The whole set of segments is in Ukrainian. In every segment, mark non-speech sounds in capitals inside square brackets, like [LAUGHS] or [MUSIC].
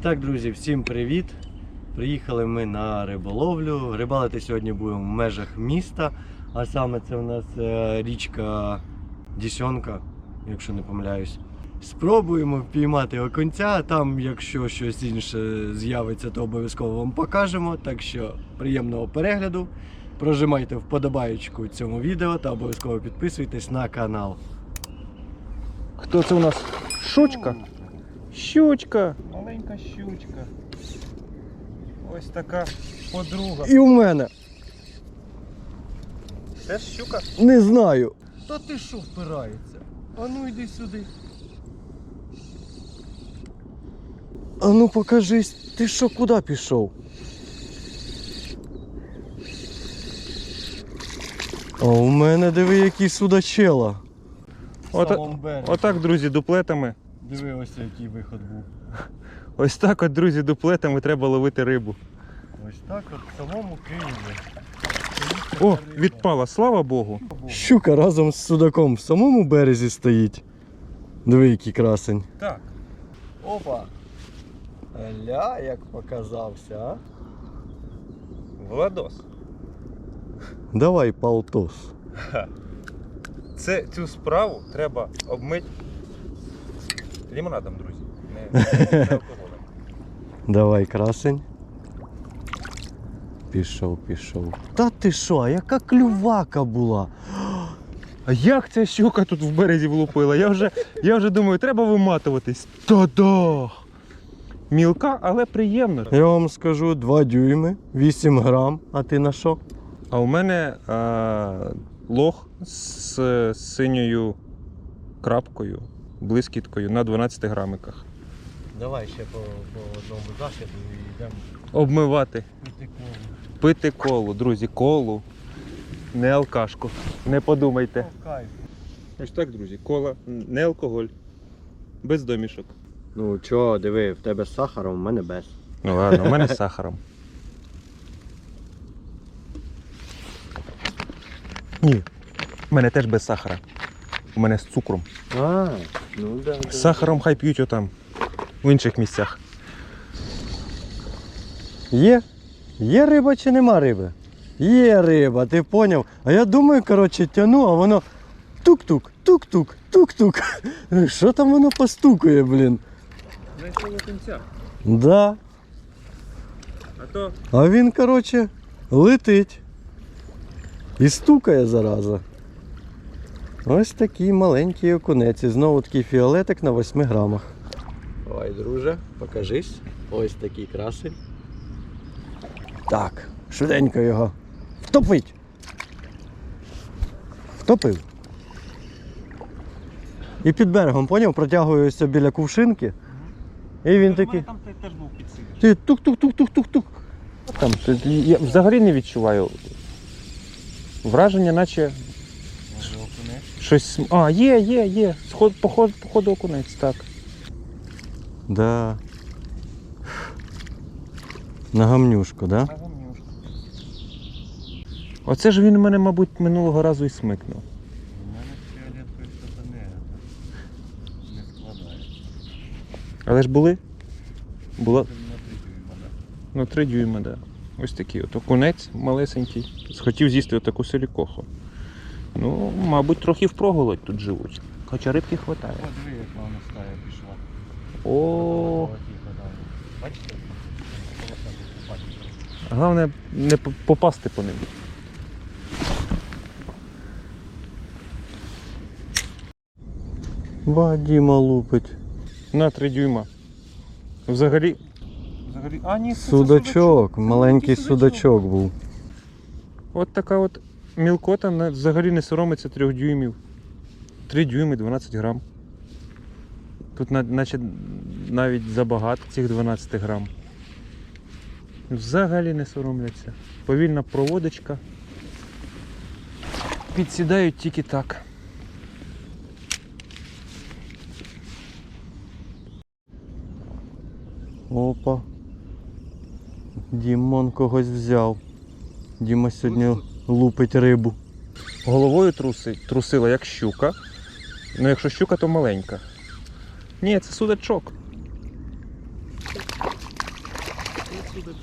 І так, друзі, всім привіт! Приїхали ми на риболовлю. Рибалити сьогодні будемо в межах міста, а саме це у нас е, річка Дісьонка, якщо не помиляюсь. Спробуємо впіймати окунця, а там, якщо щось інше з'явиться, то обов'язково вам покажемо. Так що приємного перегляду. Прожимайте вподобаєчку цьому відео та обов'язково підписуйтесь на канал. Хто це у нас? Щучка? Щучка. Маленька щучка. Ось така подруга. І у мене Це щука? не знаю. Та ти що впирається? А ну йди сюди. А ну покажись, ти що куди пішов? А у мене диви який судачела. Ота- От, Отак, друзі, дуплетами. Диви ось який виход був. Ось так от, друзі, дуплетами треба ловити рибу. Ось так от в самому Києві. О, відпала, слава Богу. Щука разом з судаком в самому березі стоїть. Диви, який красень. Так. Опа! Ля, як показався, а? Владос. Давай палтос. Це цю справу треба обмити лімонадом, друзі. Не, [LAUGHS] не алкоголем. Давай, красень. Пішов, пішов. Та ти що, а яка клювака була? А як ця щука тут в березі влупила? Я вже, я вже думаю, треба виматуватись. Та-да! Мілка, але приємно. Я вам скажу 2 дюйми, 8 грам, а ти на що? А у мене а, лох з синьою крапкою, блискіткою на 12 грамиках. Давай ще по, по одному захиду і йдемо Обмивати, пити колу. пити колу, друзі, колу. Не алкашку. Не подумайте. кайф. Ось так, друзі, кола, не алкоголь. Без домішок. Ну чого, диви, в тебе з сахаром, в мене без. Ну ладно, у мене з сахаром. Ні. У мене теж без сахара. У мене з цукром. А, ну да. да. З сахаром хай п'ють отам, в інших місцях. Є? Є риба чи нема риби? Є риба, ти поняв? А я думаю, коротше, тяну, а воно тук-тук, тук-тук, тук-тук. [LAUGHS] Що там воно постукує, блін? Знайшов кінця. Да. А то А він, коротше, летить. І стукає зараза. Ось такий маленький окунець. І знову такий фіолетик на 8 грамах. Давай, друже, покажись. Ось такий красень. Так, швиденько його. Втопить. Втопив. І під берегом, поняв, протягуюся біля кувшинки. І він такий. там теж був. Ти тук-тук-тук-тук-тук-тук. Там я взагалі не відчуваю. Враження, наче щось. А, є, є, є. Сход, поход, походу окунець, так. Да. На гамнюшку, да? Оце ж він мене, мабуть, минулого разу і смикнув. У мене що-то не, не складає. Але ж були? Було. Ну, три дюйма, так. Да. Ось такий от окунець малесенький. Схотів з'їсти отаку силікоху. Ну, мабуть, трохи впроголодь тут живуть. Хоча рибки хватає. О, диви, як мама стая пішла. О, Бачите? головне не попасти по ним. Вадіма лупить. На три дюйма. Взагалі. Взагалі. А, ні, це Судачок, маленький судачок був. От така от мілкота взагалі не соромиться трьох дюймів. 3 дюйми 12 грам. Тут наче навіть забагато цих 12 грам. Взагалі не соромляться. Повільна проводочка. Підсідають тільки так. Опа. Дімон когось взяв. Діма сьогодні лупить рибу. Головою трусить, трусила як щука. Ну якщо щука, то маленька. Ні, це судачок. судачок.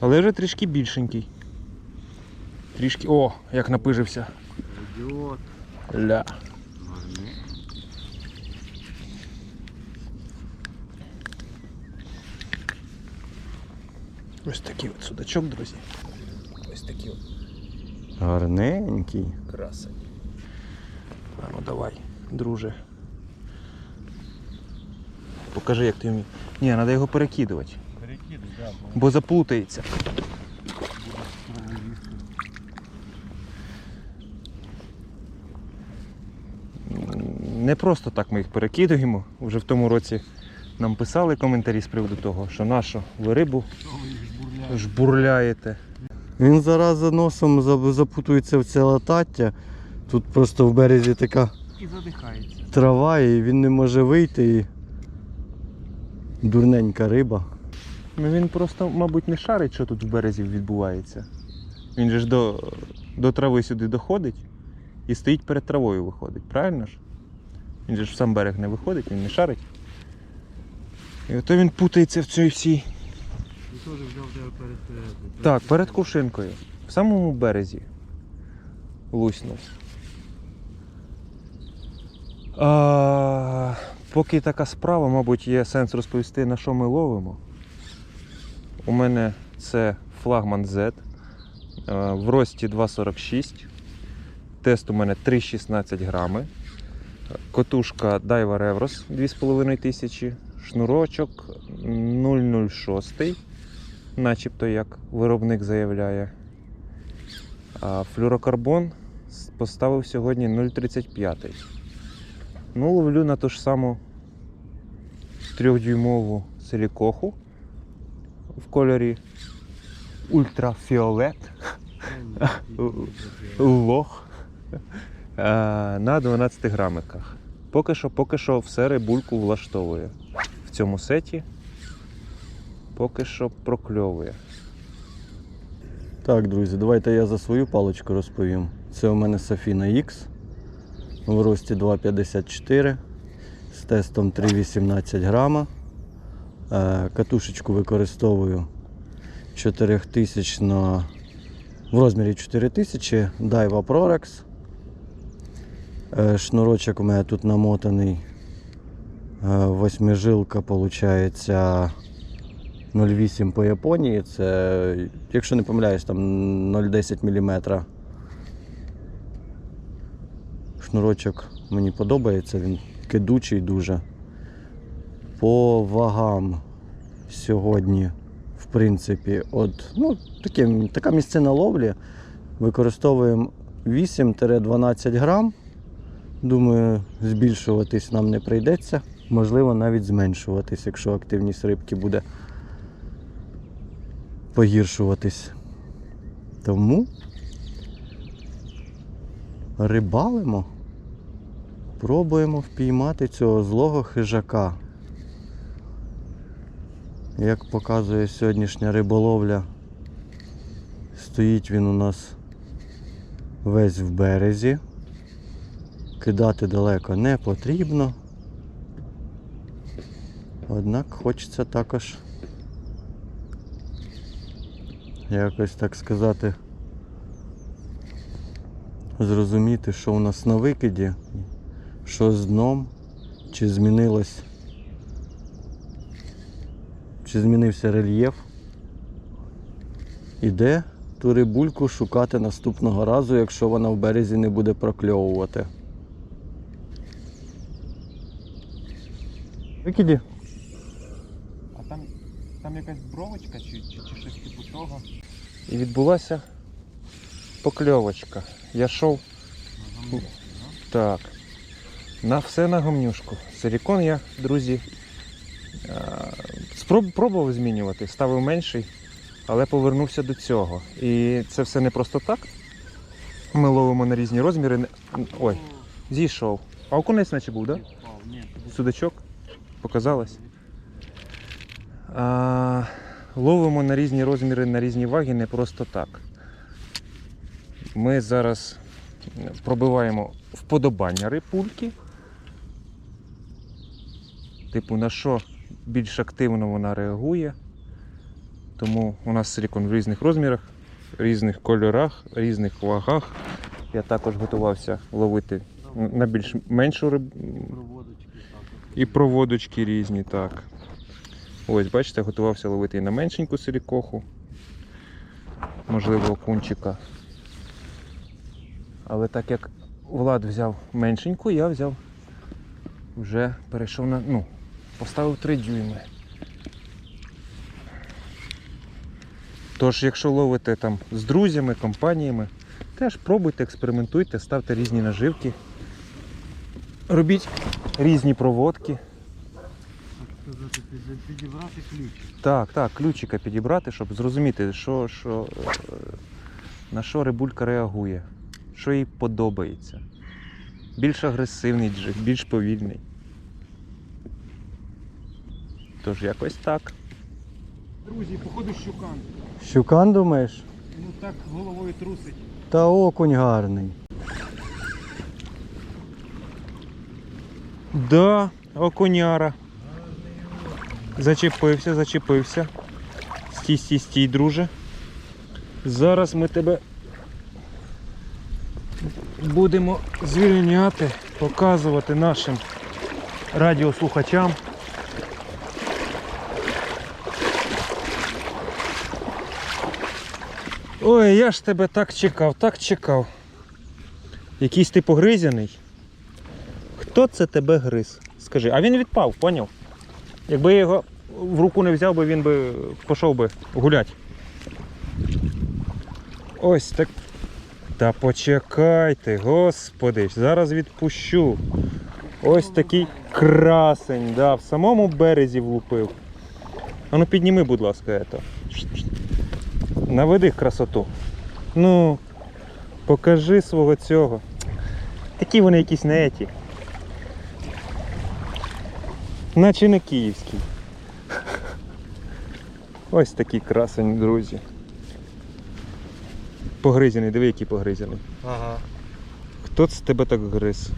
Але вже трішки більшенький. Трішки. О, як напижився. Ля. Ось такий от судачок, друзі. Ось такий от Гарненький. красень. А ну давай, друже. Покажи, як ти вмієш. Ні, треба його перекидувати, Перекидай, да, бо заплутається. Не просто так ми їх перекидуємо. Вже в тому році нам писали коментарі з приводу того, що нашу ви рибу жбурляєте. Він зараз за носом запутується в це латаття. Тут просто в березі така І задихається. трава, і він не може вийти. І... Дурненька риба. Ну він просто, мабуть, не шарить, що тут в березі відбувається. Він же ж до, до трави сюди доходить і стоїть перед травою виходить, правильно ж? Він же ж в сам берег не виходить, він не шарить. І ото він путається в цій всій. Теж взяв тебе перед перед. Так, перед кувшинкою. В самому березі. Луснув. А, поки така справа, мабуть, є сенс розповісти, на що ми ловимо. У мене це флагман Z е, в рості 2,46. Тест у мене 3,16 грами. Котушка Daiwa Revros 2500. Шнурочок 006 начебто як виробник заявляє. А флюрокарбон поставив сьогодні 0,35. Ну, ловлю на ту ж саму трьохдюймову силікоху в кольорі ультрафіолет лох на 12 грамиках. Поки що, поки що все рибульку влаштовує в цьому сеті поки що прокльовує. Так, друзі, давайте я за свою паличку розповім. Це у мене Safina X в рості 2,54 з тестом 3,18 грама. Е, Катушечку використовую 4000 на... в розмірі 4000 Daiwa Prorex. Е, Шнурочок у мене тут намотаний. е, Восьмижилка, виходить, 0,8 по Японії. Це, якщо не помиляюсь, там 0,10 мм. Шнурочок мені подобається, він кидучий дуже. По вагам сьогодні, в принципі, от, ну, таке, така місцина ловлі. Використовуємо 8-12 грам. Думаю, збільшуватись нам не прийдеться. Можливо, навіть зменшуватись, якщо активність рибки буде погіршуватись. Тому рибалимо, пробуємо впіймати цього злого хижака. Як показує сьогоднішня риболовля, стоїть він у нас весь в березі. Кидати далеко не потрібно. Однак хочеться також якось так сказати, зрозуміти, що у нас на викиді, що з дном, чи змінилось, чи змінився рельєф, і де ту рибульку шукати наступного разу, якщо вона в березі не буде прокльовувати. Викиді? Там, якась бровочка чи, чи, чи щось типу того. І відбулася покльовочка. Я йшов так. На все на гомнюшку. Силікон я, друзі, спроб, пробував змінювати, ставив менший, але повернувся до цього. І це все не просто так. Ми ловимо на різні розміри. Ой, зійшов. А окунець наче був, так? Да? Судачок? Показалось? А, ловимо на різні розміри, на різні ваги не просто так. Ми зараз пробиваємо вподобання рипульки. Типу, на що більш активно вона реагує. Тому у нас силікон в різних розмірах, різних кольорах, різних вагах. Я також готувався ловити на більш меншу риб... І проводочки різні, так. Ось, бачите, готувався ловити і на меншеньку силікоху, можливо, окунчика. Але так як Влад взяв меншеньку, я взяв вже перейшов на. ну, поставив 3 дюйми. Тож, якщо ловите там з друзями, компаніями, теж пробуйте, експериментуйте, ставте різні наживки. Робіть різні проводки. Підібрати ключ. Так, так, ключика підібрати, щоб зрозуміти, що, що, е, на що рибулька реагує, що їй подобається. Більш агресивний джиг, більш повільний. Тож якось так. Друзі, походу щукан. Щукан думаєш? Ну так головою трусить. Та окунь гарний. Да, окуняра. Зачепився, зачепився. Стій, стій, стій, друже. Зараз ми тебе будемо звільняти, показувати нашим радіослухачам. Ой, я ж тебе так чекав, так чекав. Якийсь ти погризяний. Хто це тебе гриз? Скажи, а він відпав, поняв? Якби я його в руку не взяв він би пішов би гулять. Ось так. Та почекайте, господи, зараз відпущу. Ось такий красень, да, в самому березі влупив. А ну підніми, будь ласка, ето. Наведи красоту. Ну, покажи свого цього. Такі вони якісь не еті. Наче не київський. Ось такий красень, друзі. Погризений, диви, який погризений. Ага. Хто це тебе так гриз?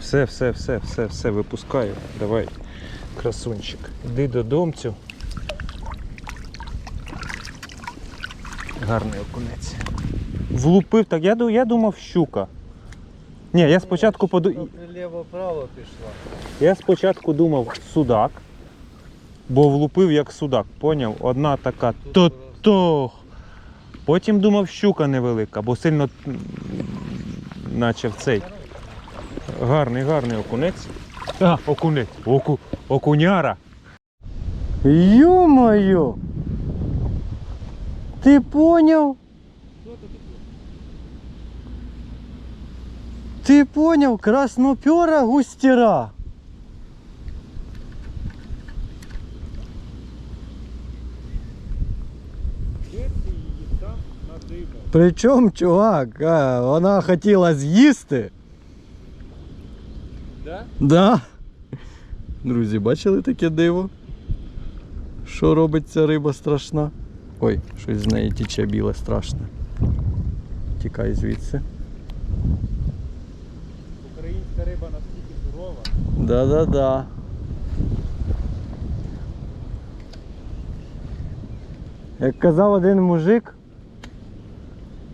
Все, все, все, все, все, випускаю. Давай, красунчик. Іди додомцю. Гарний окунець. Влупив так, я, я думав щука. Ні, я спочатку поду... Ліво-право пішла. Я спочатку думав судак, бо влупив як судак, поняв? Одна така то-то. Потім думав щука невелика, бо сильно наче в цей. Гарний, гарний окунець. А, окунець. Оку, окуняра. Ё-моё! Ти поняв? Ти поняв? Краснопера густера. Причому, чувак, а, вона хотіла з'їсти. Да? Да. Друзі, бачили таке диво? Що робить ця риба страшна? Ой, щось з неї тіче біле страшне. Тікай звідси. Українська риба настільки сурова. Да-да-да. Як казав один мужик,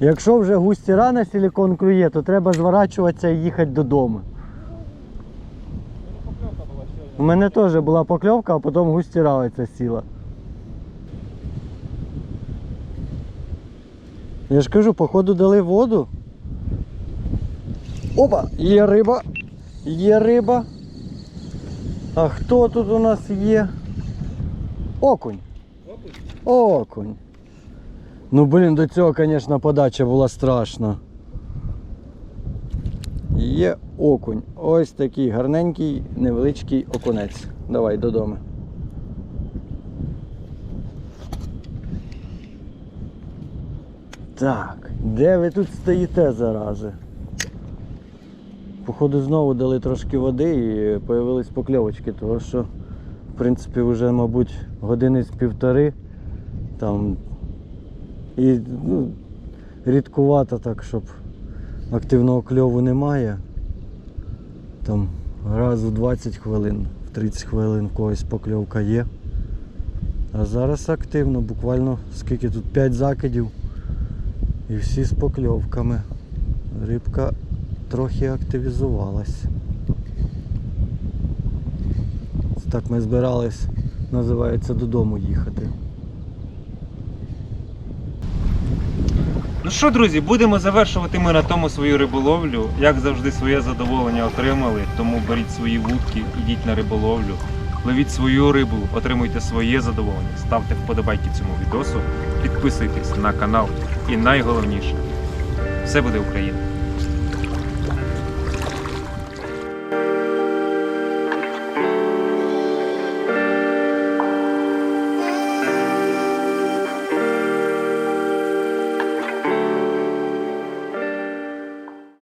якщо вже густіра на силікон клює, то треба зворачуватися і їхати додому. У мене теж була покльовка, а потім густіра оця сіла. Я ж кажу, походу дали воду. Опа! Є риба! Є риба. А хто тут у нас є? Окунь. Окунь. Ну блін, до цього, звісно, подача була страшна. Є окунь. Ось такий гарненький, невеличкий окунець. Давай додому. Так, де ви тут стоїте зарази? Походу знову дали трошки води і появились покльовочки, тому що, в принципі, вже, мабуть, години з півтори там і ну, рідкувато так, щоб активного кльову немає. Там раз у 20 хвилин, в 30 хвилин в когось покльовка є. А зараз активно, буквально скільки тут 5 закидів і всі з покльовками. Рибка трохи активізувалась. Так ми збирались, називається, додому їхати. Ну що, друзі, будемо завершувати ми на тому свою риболовлю. Як завжди, своє задоволення отримали, тому беріть свої вудки, ідіть на риболовлю, ловіть свою рибу, отримуйте своє задоволення, ставте вподобайки цьому відосу, підписуйтесь на канал. І найголовніше, все буде Україна!